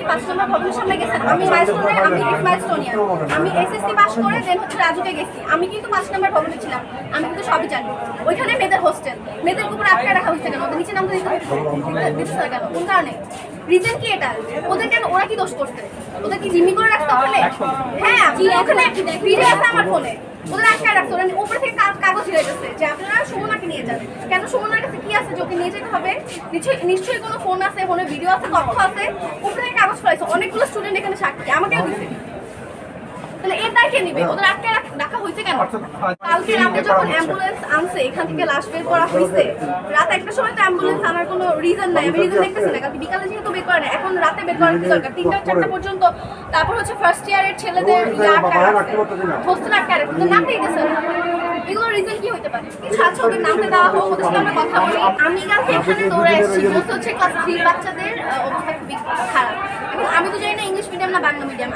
আমি মাইলস্টোনে আমি x pass করে দেন হচ্ছে রাজুকে গেছি। আমি কিন্তু পাঁচ নম্বর ভবনে ছিলাম। আমি কিন্তু সবই জানি ওইখানে মেয়েদের হোস্টেল মেয়েদের উপর আটকে রাখা হয়েছে কেন? ওদের নিচে নামতে দিতে দিচ্ছে না কেন? কোন কারণে? রিজন কি এটা? ওদের কেন? ওরা কি দোষ করছে? ওদের কি জিম্মি করে রাখতে ওখানে? হ্যাঁ ওখানে ফিরে আছে আমার ফোনে। ওদের আটকে রাখতো ওরা উপরে থেকে কাগজ হয়ে গেছে যে আপনারা সুমনাকে নিয়ে যান কেন সুমনার কাছে কি আছে? যে ওকে নিয়ে যেতে হবে? নিশ্চয়ই নিশ্চয়ই কোনো ফোন আছে ফোনে ভিডিও আছে তথ্য আছে। উপরে থেকে কাগজ ফেলাইছে অনেকগুলো স্টুডেন্ট এখানে সাক্ষী। আমাকেও দিছে। তাহলে এটা কে নিবে? ওদের আটকে রাখা হয়েছে কেন? কালকে রাতে যখন অ্যাম্বুলেন্স আনছে এখান থেকে লাশ বের করা হয়েছে রাত একটা সময় তো অ্যাম্বুলেন্স আনার কোনো রিজন নাই। আমি রিজন দেখতেছি না কালকে বিকালে যেহেতু বের করে না এখন রাতে বের করার কি দরকার? তিনটা চারটা পর্যন্ত তারপর হচ্ছে ফার্স্ট ইয়ারের ছেলেদের হোস্টেল আটকা রাখছে না। রিজন কি হতে পারে? ওদের নামতে দেওয়া হোক ওদের সাথে আমরা কথা বলি। আমি কালকে এখানে দৌড়ে এসেছি বলতে হচ্ছে ক্লাস থ্রি বাচ্চাদের আহ, অবস্থা খুবই খারাপ। এখন আমি তো জানি না ইংলিশ মিডিয়াম না বাংলা মিডিয়াম